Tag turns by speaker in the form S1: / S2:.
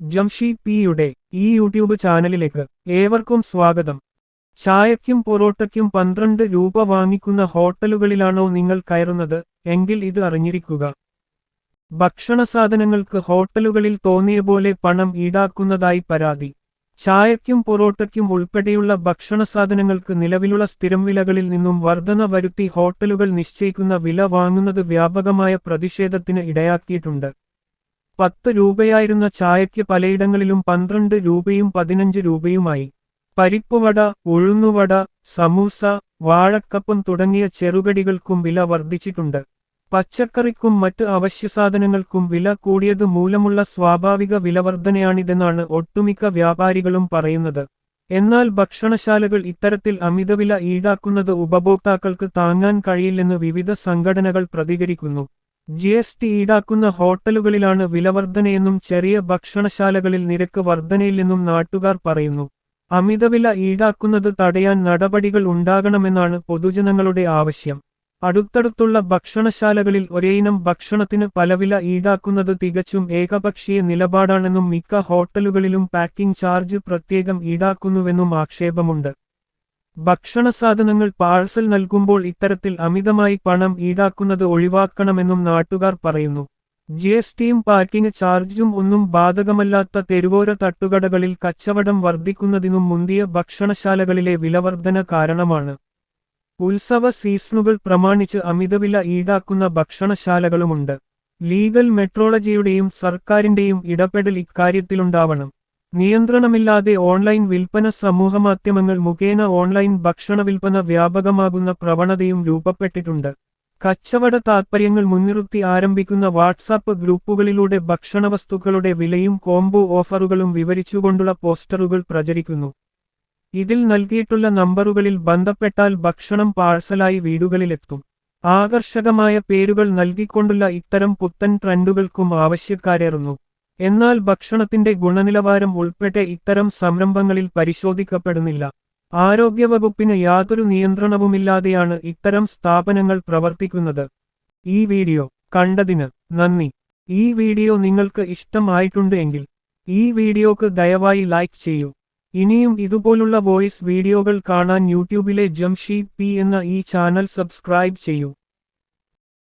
S1: ജംഷി പിയുടെ ഈ യൂട്യൂബ് ചാനലിലേക്ക് ഏവർക്കും സ്വാഗതം. ചായയ്ക്കും പൊറോട്ടയ്ക്കും പന്ത്രണ്ട് രൂപ വാങ്ങിക്കുന്ന ഹോട്ടലുകളിലാണോ നിങ്ങൾ കയറുന്നത്? എങ്കിൽ ഇത് അറിഞ്ഞിരിക്കുക. ഭക്ഷണസാധനങ്ങൾക്ക് ഹോട്ടലുകളിൽ തോന്നിയ പോലെ പണം ഈടാക്കുന്നതായി പരാതി. ചായയ്ക്കും പൊറോട്ടയ്ക്കും ഉൾപ്പെടെയുള്ള ഭക്ഷണസാധനങ്ങൾക്ക് നിലവിലുള്ള സ്ഥിരം വിലകളിൽ നിന്നും വർധന വരുത്തി ഹോട്ടലുകൾ നിശ്ചയിക്കുന്ന വില വാങ്ങുന്നത് വ്യാപകമായ പ്രതിഷേധത്തിന് ഇടയാക്കിയിട്ടുണ്ട്. പത്ത് രൂപയായിരുന്ന ചായയ്ക്ക് പലയിടങ്ങളിലും പന്ത്രണ്ട് രൂപയും പതിനഞ്ച് രൂപയുമായി. പരിപ്പുവട ഉഴുന്നുവട സമൂസ വാഴക്കപ്പം തുടങ്ങിയ ചെറുകടികൾക്കും വില വർദ്ധിച്ചിട്ടുണ്ട്. പച്ചക്കറിക്കും മറ്റ് അവശ്യസാധനങ്ങൾക്കും വില കൂടിയത് മൂലമുള്ള സ്വാഭാവിക വിലവർധനയാണിതെന്നാണ് ഒട്ടുമിക്ക വ്യാപാരികളും പറയുന്നത്. എന്നാൽ ഭക്ഷണശാലകൾ ഇത്തരത്തിൽ അമിതവില ഈടാക്കുന്നത് ഉപഭോക്താക്കൾക്ക് താങ്ങാൻ കഴിയില്ലെന്ന് വിവിധ സംഘടനകൾ പ്രതികരിക്കുന്നു. ജി എസ് ടി ഈടാക്കുന്ന ഹോട്ടലുകളിലാണ് വിലവർദ്ധനയെന്നും ചെറിയ ഭക്ഷണശാലകളിൽ നിരക്ക് വർധനയില്ലെന്നും നാട്ടുകാർ പറയുന്നു. അമിതവില ഈടാക്കുന്നത് തടയാൻ നടപടികൾ ഉണ്ടാകണമെന്നാണ് പൊതുജനങ്ങളുടെ ആവശ്യം. അടുത്തടുത്തുള്ള ഭക്ഷണശാലകളിൽ ഒരേയിനം ഭക്ഷണത്തിന് പലവില ഈടാക്കുന്നത് തികച്ചും ഏകപക്ഷീയ നിലപാടാണെന്നും മിക്ക ഹോട്ടലുകളിലും പാക്കിംഗ് ചാർജ് പ്രത്യേകം ഈടാക്കുന്നുവെന്നും ആക്ഷേപമുണ്ട്. ഭക്ഷണസാധനങ്ങൾ പാഴ്സൽ നൽകുമ്പോൾ ഇത്തരത്തിൽ അമിതമായി പണം ഈടാക്കുന്നത് ഒഴിവാക്കണമെന്നും നാട്ടുകാർ പറയുന്നു. ജി. എസ്. ടിയും പാർക്കിംഗ് ചാർജും ഒന്നും ബാധകമല്ലാത്ത തെരുവോര തട്ടുകടകളിൽ കച്ചവടം വർദ്ധിക്കുന്നതിനും മുന്തിയ ഭക്ഷണശാലകളിലെ വിലവർദ്ധന കാരണമാണ്. ഉത്സവ സീസണുകൾ പ്രമാണിച്ച് അമിതവില ഈടാക്കുന്ന ഭക്ഷണശാലകളുമുണ്ട്. ലീഗൽ മെട്രോളജിയുടെയും സർക്കാരിന്റെയും ഇടപെടൽ ഇക്കാര്യത്തിലുണ്ടാവണം. നിയന്ത്രണമില്ലാതെ ഓൺലൈൻ വിൽപ്പന സമൂഹമാധ്യമങ്ങൾ മുഖേന ഓൺലൈൻ ഭക്ഷണ വിൽപ്പന വ്യാപകമാകുന്ന പ്രവണതയും രൂപപ്പെട്ടിട്ടുണ്ട്. കച്ചവട താത്പര്യങ്ങൾ മുൻനിർത്തി ആരംഭിക്കുന്ന വാട്സാപ്പ് ഗ്രൂപ്പുകളിലൂടെ ഭക്ഷണവസ്തുക്കളുടെ വിലയും കോംബോ ഓഫറുകളും വിവരിച്ചുകൊണ്ടുള്ള പോസ്റ്ററുകൾ പ്രചരിക്കുന്നു. ഇതിൽ നൽകിയിട്ടുള്ള നമ്പറുകളിൽ ബന്ധപ്പെട്ടാൽ ഭക്ഷണം പാഴ്സലായി വീടുകളിലെത്തും. ആകർഷകമായ പേരുകൾ നൽകിക്കൊണ്ടുള്ള ഇത്തരം പുത്തൻ ട്രെൻഡുകൾക്കും ആവശ്യക്കാരേറുന്നു. എന്നാൽ ഭക്ഷണത്തിന്റെ ഗുണനിലവാരം ഉൾപ്പെട്ട ഇത്തരം സംരംഭങ്ങളിൽ പരിശോധിക്കപ്പെടുന്നില്ല. ആരോഗ്യവകുപ്പിന് യാതൊരു നിയന്ത്രണവുമില്ലാതെയാണ് ഇത്തരം സ്ഥാപനങ്ങൾ പ്രവർത്തിക്കുന്നത്. ഈ വീഡിയോ കണ്ടതിന് നന്ദി. ഈ വീഡിയോ നിങ്ങൾക്ക് ഇഷ്ടമായിട്ടുണ്ട് എങ്കിൽ ഈ വീഡിയോക്ക് ദയവായി ലൈക്ക് ചെയ്യൂ. ഇനിയും ഇതുപോലുള്ള വോയിസ് വീഡിയോകൾ കാണാൻ യൂട്യൂബിലെ ജംഷി പി എന്ന ഈ ചാനൽ സബ്സ്ക്രൈബ് ചെയ്യൂ.